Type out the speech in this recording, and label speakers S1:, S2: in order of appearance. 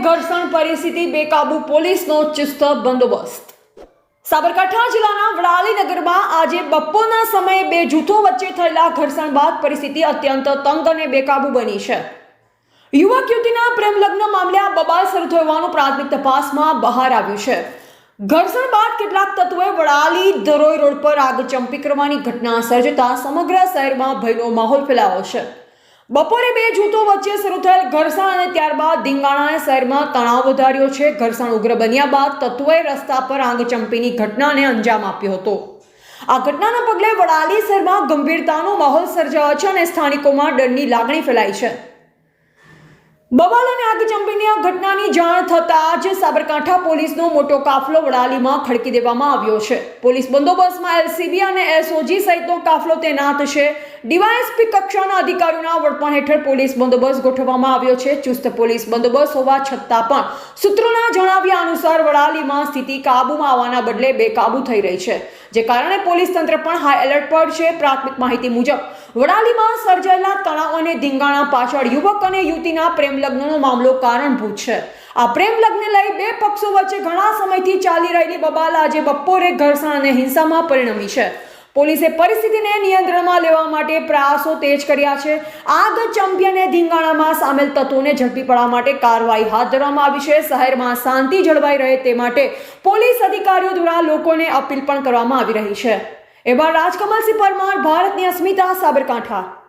S1: ઘર્ષણ પરિસ્થિતિ બેકાબુ પોલીસનો ચુસ્ત બંદોબસ્ત. સાબરકાંઠા જિલ્લાના વડાલીનગરમાં આજે બપોરના સમયે બે જૂથો વચ્ચે થયેલા ઘર્ષણ બાદ પરિસ્થિતિ અત્યંત તંગ અને બેકાબુ બની છે. યુવક યુવતીના પ્રેમ લગ્ન મામલે આ બબાલ શરૂ થયો પ્રાથમિક તપાસમાં બહાર આવ્યું છે. ઘર્ષણ બાદ કેટલાક તત્વોએ વડાલી ધરોઈ રોડ પર આગ ચંપી કરવાની ઘટના સર્જતા સમગ્ર શહેરમાં ભયનો માહોલ ફેલાયો છે. બપોરે બે જૂથો વચ્ચે શરૂ થયેલ ઘર્ષણ અને ત્યારબાદ ધીંગાણાએ શહેરમાં તણાવ વધાર્યો છે. ઘર્ષણ ઉગ્ર બન્યા બાદ તત્વોએ રસ્તા પર આંગચંપીની ઘટનાને અંજામ આપ્યો હતો. આ ઘટનાના પગલે વડાલી શહેરમાં ગંભીરતાનો માહોલ સર્જાયો છે અને સ્થાનિકોમાં ડરની લાગણી ફેલાઈ છે. બવાલ અને આગચંપીની આ ઘટનાની જાણ થતાં જ સાબરકાંઠા પોલીસનો મોટો કાફલો વડાલીમાં ખડકી દેવામાં આવ્યો છે. પોલીસ બંદોબસ્તમાં એલસીબી અને એસઓજી સહિતનો કાફલો તૈનાત છે. ડીવાયએસપી કક્ષાના અધિકારીઓના વડપણ હેઠળ પોલીસ બંદોબસ્ત ગોઠવવામાં આવ્યો છે. ચુસ્ત પોલીસ બંદોબસ્ત હોવા છતાં પણ સૂત્રોના જણાવ્યા અનુસાર વડાલીમાં સ્થિતિ કાબૂમાં આવવાના બદલે બેકાબુ થઈ રહી છે, જે કારણે પોલીસ તંત્ર પણ હાઈ એલર્ટ પર છે. પ્રાથમિક માહિતી મુજબ, વડાલીમાં સર્જાયેલા તણાવ અને ધીંગાણા પાછળ યુવક અને યુવતીના પ્રેમ લગ્નનો મામલો કારણભૂત છે. આ પ્રેમ લગ્નને લઈ બે પક્ષો વચ્ચે ઘણા સમયથી ચાલી રહેલી બબાલ આજે બપોરે ઘર્ષણ અને હિંસામાં પરિણમી છે. પોલીસે પરિસ્થિતિને નિયંત્રણમાં લેવા માટે પ્રયાસો તેજ કર્યા છે. આગ, ચંપી અને ધીંગાણામાં સામેલ તત્વોને ઝડપી પડવા માટે કાર્યવાહી હાથ ધરવામાં આવી છે. શહેરમાં શાંતિ જળવાઈ રહે તે માટે પોલીસ અધિકારીઓ દ્વારા લોકોને અપીલ પણ કરવામાં આવી રહી છે. એવા રાજકમલસિંહ પરમાર, ભારતની અસ્મિતા, સાબરકાંઠા.